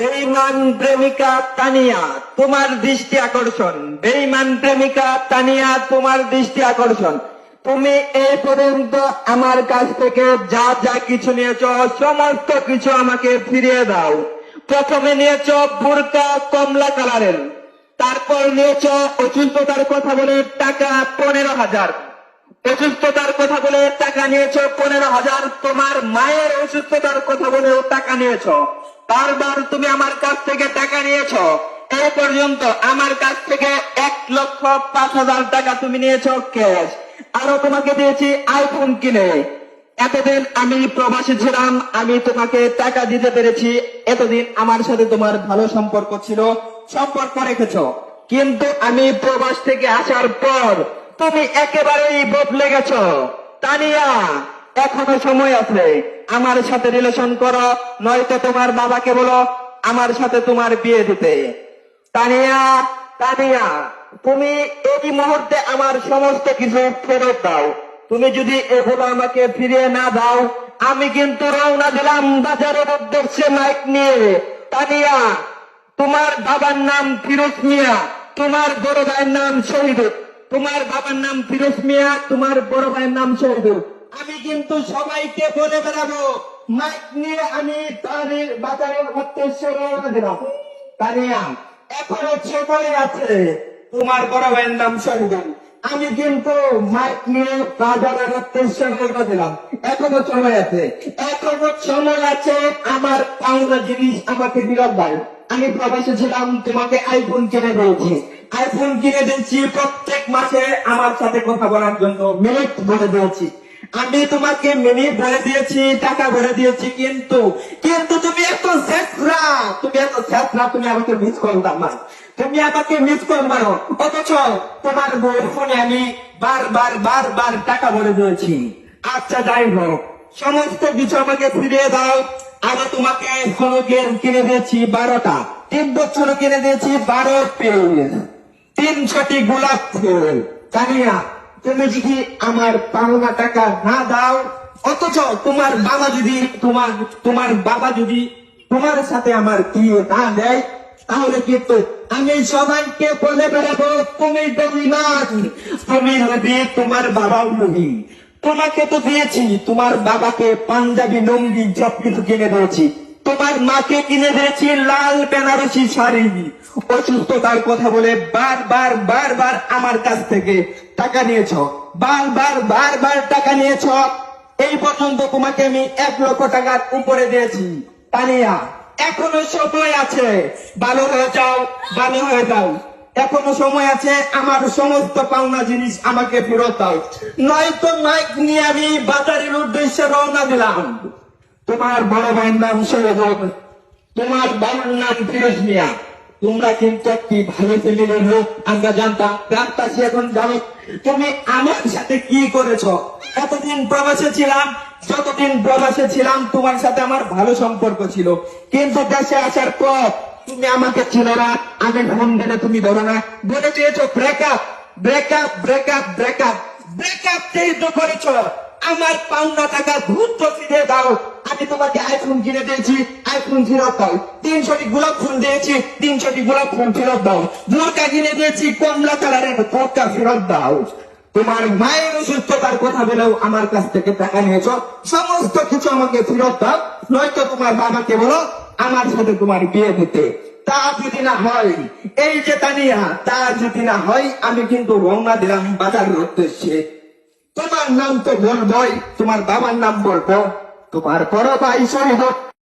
বেইমান প্রেমিকা তানিয়া, তোমার দৃষ্টি আকর্ষণ। বেইমান প্রেমিকা তানিয়া, তোমার দৃষ্টি আকর্ষণ। তুমি এই পর্যন্ত আমার কাছ থেকে যা যা কিছু নিয়েছ, সমস্ত কিছু আমাকে ফিরিয়ে দাও। প্রথমে নিয়েছ বুরকা কমলা কালারের, তারপর নিয়েছ অসুস্থতার কথা বলে টাকা পনেরো হাজার। অসুস্থতার কথা বলে টাকা নিয়েছ পনেরো হাজার, তোমার মায়ের অসুস্থতার কথা বলেও টাকা নিয়েছ। বারবার তুমি আমার কাছ থেকে টাকা নিয়েছ। এই পর্যন্ত আমার কাছ থেকে এক লক্ষ পাঁচ হাজার টাকা তুমি নিয়েছ ক্যাশ। আরও তোমাকে দিয়েছি আইফোন কিনে। এতদিন আমি প্রবাসী ছিলাম, আমি তোমাকে টাকা দিতে পেরেছি। এতদিন আমার সাথে তোমার ভালো সম্পর্ক ছিল, সম্পর্ক রেখেছ। কিন্তু আমি প্রবাস থেকে আসার পর তুমি একেবারেই বদলে গেছ। তানিয়া! এখনও সময় আছে। আমার সাথে রিলেশন করো, নয়তো তোমার বাবাকে বলো, আমার সাথে তোমার বিয়ে দিতে। তানিয়া তানিয়া, তুমি এই মুহূর্তে আমার সমস্ত কিছু ফেরত দাও। তুমি যদি এগুলো আমাকে ফিরিয়ে না দাও, আমি কিন্তু রওনা দিলাম বাজারের উদ্দেশ্যে মাইক নিয়ে। তানিয়া, তোমার বাবার নাম ফিরোজ মিয়া, তোমার বড় ভাইয়ের নাম শহীদুল। তোমার বাবার নাম ফিরোজ মিয়া, তোমার বড় ভাইয়ের নাম শহীদুল। আমি কিন্তু সবাইকে বলে বেড়াবো, মাইক নিয়ে আমি তাদের বাজারের উদ্দেশ্যে রওনা দিলাম। তানিয়া এখনও সময় আছে। তোমার বড় ভাইয়ের নাম শহীদুল আমি কিন্তু মাইক নিয়ে বাজারের উদ্দেশ্যে রওনা দিলাম। এখনও সময় আছে। এখনও সময় আছে আমার পাওনা জিনিস আমাকে বিরত দাও। আমি প্রবাসে ছিলাম, তোমাকে আইফোন কিনে দিয়েছি। আইফোন কিনে দিয়েছি প্রত্যেক মাসে আমার সাথে কথা বলার জন্য মিনিট বলে দিয়েছি। আমি তোমাকে মিনিট বলে দিয়েছি, টাকা বলে দিয়েছি, কিন্তু কিন্তু তুমি এত শেষরা তুমি এত শেষরা তুমি আমাকে মিস করো না তুমি আমাকে মিস মারো। অথচ তোমার বউয়ের ফোনে আমি বারবার বারবার টাকা বলে দিয়েছি। আচ্ছা যাই হোক, সমস্ত কিছু আমাকে ফিরিয়ে দাও। আমি তোমাকে এখনও গেম কিনে দিয়েছি বারোটা। তিন বছর কিনে দিয়েছি বারো পেজ তিনশোটি গোলাপ ফুল। তানিয়া তুমি যদি আমার পাওনা টাকা না দাও, অথচ তোমার বাবা যদি তোমার তোমার বাবা যদি তোমার সাথে আমার বিয়ে না দেয়, তাহলে কিন্তু আমি সবাইকে বলে বেড়াবো, তুমি বেরিমান তুমি নদী তোমার বাবাও নদী তোমাকে তো দিয়েছি, তোমার বাবাকে পাঞ্জাবি, লুঙ্গি সব কিছু কিনে দিয়েছি। তোমার মাকে কিনে দিয়েছি লাল বেনারসি শাড়ি। অসুস্থতার কথা বলে বারবার বারবার আমার কাছ থেকে টাকা নিয়েছ। বারবার বারবার টাকা নিয়েছ। এই পর্যন্ত তোমাকে আমি এক লক্ষ টাকার উপরে দিয়েছি। তানিয়া, এখনও সময় আছে। ভালো হয়ে যাও, ভালো হয়ে যাও। এখনও সময় আছে, আমার সমস্ত পাওনা জিনিস আমাকে ফেরত দাও। নয়তো মাইক নিয়ে আমি বাজারের উদ্দেশ্যে রওনা দিলাম। তোমার বড় ভাইয়ের নাম সৈয়দ তোমার বাবার নাম ফিরোজ মিয়া। তোমরা কিন্তু একটি ভালো ফ্যামিলির লোক আমরা জানতাম রাস্তাসি এখন জানো তুমি আমার সাথে কি করেছ? এতদিন প্রবাসে ছিলাম, যতদিন প্রবাসে ছিলাম, তোমার সাথে আমার ভালো সম্পর্ক ছিল। কিন্তু দেশে আসার পর তুমি আমাকে ছিল না, আমি ফোন দিলে তুমি ধরো না। বলে চেয়েছো breakup breakup breakup breakup breakup যেহেতু করেছ। আমার পাওনা টাকা দ্রুত ফিরে দাও আমি তোমাকে আইফোন কিনে দিয়েছি আইফোন ফেরত দাও। তিনশোটি গোলাপ ফুল দিয়েছি, তিনশোটি গোলাপ ফুল ফেরত দাও। বোরকা কিনে দিয়েছি, কমলা কালারের বোরকা ফেরত দাও। তোমার মায়ের অসুস্থতার কথা বলেও আমার কাছ থেকে টাকা নিয়েছ। সমস্ত কিছু আমাকে ফেরত দাও। নয়তো তোমার বাবাকে বলো, আমার সাথে তোমার বিয়ে দিতে তা যদি না হয়, এই যে তানিয়া, তা যদি না হয়, আমি কিন্তু রওনা দিলাম বাজারের উদ্দেশ্যে। তোমার নাম তো বলবই, তোমার বাবার নাম বলব। তোমার বড় ভাই শহীদ